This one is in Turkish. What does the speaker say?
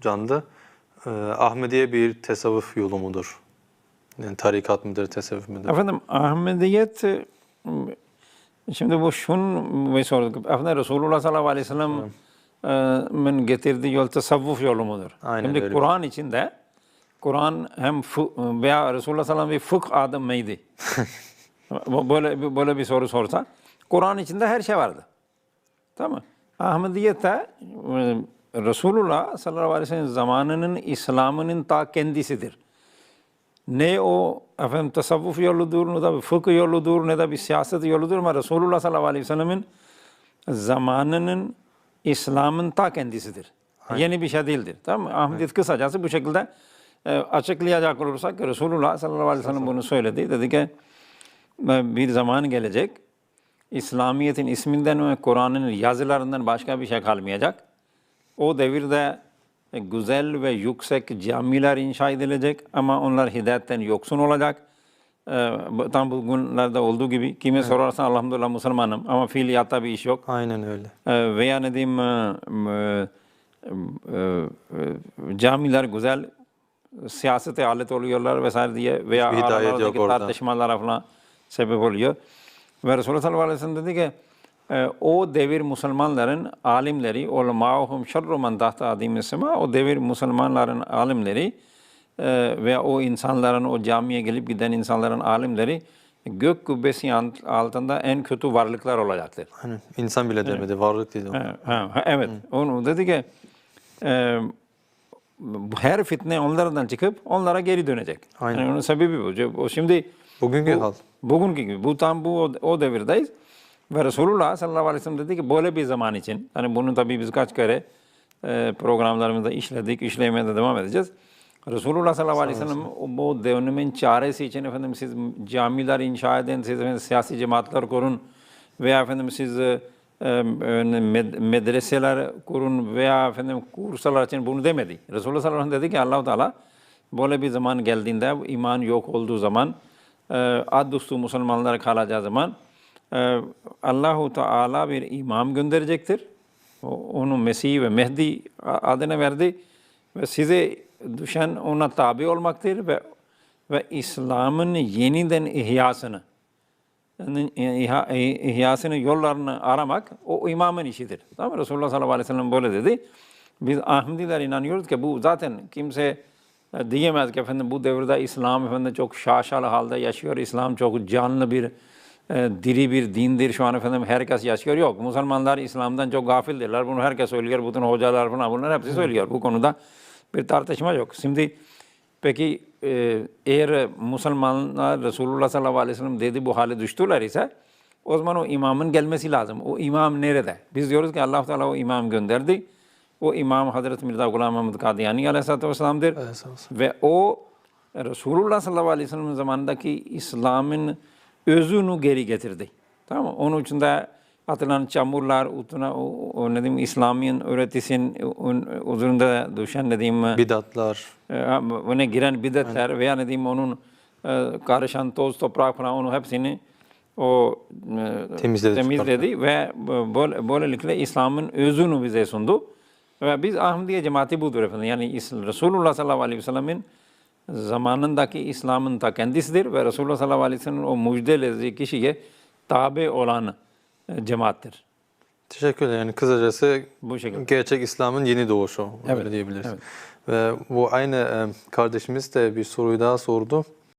canlı. Ee, Ahmediye bir tesavvuf yolu mudur? Yani tarikat mıdır, tesavvuf mudur? Efendim Ahmediyet e, şimdi bu şun ve sorduk. Efendim Resulullah sallallahu aleyhi ve sellem'in getirdiği yol tasavvuf yolu mudur? Aynen şimdi. Kur'an içinde Kur'an hem veya Resulullah sallallahu aleyhi ve sellem bir fıkh adım mıydı? Bu- böyle, böyle bir soru sorsa Kur'an içinde her şey vardı. Tamam mı? Ahmediyet de e, Resulullah sallallahu aleyhi ve sellem zamanının İslam'ının ta kendisidir. Ne o efendim tasavvuf yoludur, ne de bir fıkıh yoludur, ne de bir siyaset yoludur ama Resulullah sallallahu aleyhi ve sellemin zamanının İslam'ın ta kendisidir. Yeni bir şey değildir. Tamam mı? Ahmediyet kısacası bu şekilde e, açıklayacak olursak Resulullah sallallahu aleyhi ve sellem bunu söyledi. Dedi ki bir zaman gelecek İslamiyet'in isminden ve Kur'an'ın yazılarından başka bir şey kalmayacak. O devirde güzel ve yüksek camiler inşa edilecek ama onlar hidayetten yoksun olacak. Ee, tam bugünlerde olduğu gibi kime sorarsan elhamdülillah Müslümanım ama fiiliyatta bir iş yok. Aynen öyle. Ee, veya ne diyeyim e, e, e, camiler güzel siyasete alet oluyorlar vesaire diye veya aralardaki tartışmalara falan sebep oluyor. Ve Resulullah sallallahu aleyhi ve sellem dedi ki o devir Müslümanların alimleri ulemaahum şerru men tahta sema o devir Müslümanların alimleri e, ve o insanların o camiye gelip giden insanların alimleri gök kubbesi alt- altında en kötü varlıklar olacaktır. Aynen. İnsan bile demedi, varlık dedi. ha, evet. Onu dedi ki e, her fitne onlardan çıkıp onlara geri dönecek. Aynen. Yani onun sebebi bu. O şimdi Bugünkü bu, hal. Bugünkü gibi. Bu tam bu o, o devirdeyiz. Ve Resulullah sallallahu aleyhi ve sellem dedi ki böyle bir zaman için, hani bunu tabii biz kaç kere e, programlarımızda işledik, işlemeye de devam edeceğiz. Resulullah sallallahu aleyhi ve sellem bu dönemin çaresi için efendim siz camiler inşa edin, siz efendim siyasi cemaatler kurun veya efendim siz e, e, med- medreseler kurun veya efendim kurslar için bunu demedi. Resulullah sallallahu aleyhi ve sellem dedi ki allah Teala böyle bir zaman geldiğinde iman yok olduğu zaman e, ad üstü Müslümanlar kalacağı zaman Allahu Teala bir imam gönderecektir. Onu Mesih ve Mehdi adına verdi ve size düşen ona tabi olmaktır ve ve İslam'ın yeniden ihyasını ihyasını yollarını aramak o imamın işidir. Tamam? Resulullah sallallahu aleyhi ve sellem böyle dedi. Biz Ahmediler inanıyoruz ki bu zaten kimse e, diyemez ki efendim bu devirde İslam efendim çok şaşalı halde yaşıyor. İslam çok canlı bir e, diri bir dindir şu an efendim herkes yaşıyor. Yok Müslümanlar İslam'dan çok gafildirler. Bunu herkes söylüyor. Bütün hocalar falan bunlar hepsi söylüyor. Bu konuda bir tartışma yok. Şimdi peki e, eğer Müslümanlar Resulullah sallallahu aleyhi ve sellem dedi bu hale düştüler ise o zaman o imamın gelmesi lazım. O imam nerede? Biz diyoruz ki allah Teala o imam gönderdi. O imam Hazreti Mirza Gulam Ahmad Kadiyani aleyhissalatü vesselam'dır. Ve o Resulullah sallallahu aleyhi ve sellem'in zamanındaki İslam'ın özünü geri getirdi. Tamam mı? Onun için de atılan çamurlar, utuna, o, o, ne diyeyim, İslam'ın öğretisinin üzerinde düşen ne diyeyim, Bidatlar. e, ona giren bidetler veya ne diyeyim onun e, karışan toz toprak falan onu hepsini o e, Temizledi, temizledi ve böyle, böylelikle İslam'ın özünü bize sundu. Ve biz Ahmediye cemaati budur efendim. Yani Resulullah sallallahu aleyhi ve sellemin zamanındaki İslam'ın ta kendisidir ve Resulullah sallallahu aleyhi ve sellem'in o müjdelediği kişiye tabi olan e, cemaattir. Teşekkürler. Yani kısacası Bu şekilde. gerçek İslam'ın yeni doğuşu. Öyle Evet, diyebiliriz. evet. Ve bu aynı e, kardeşimiz de bir soruyu daha sordu.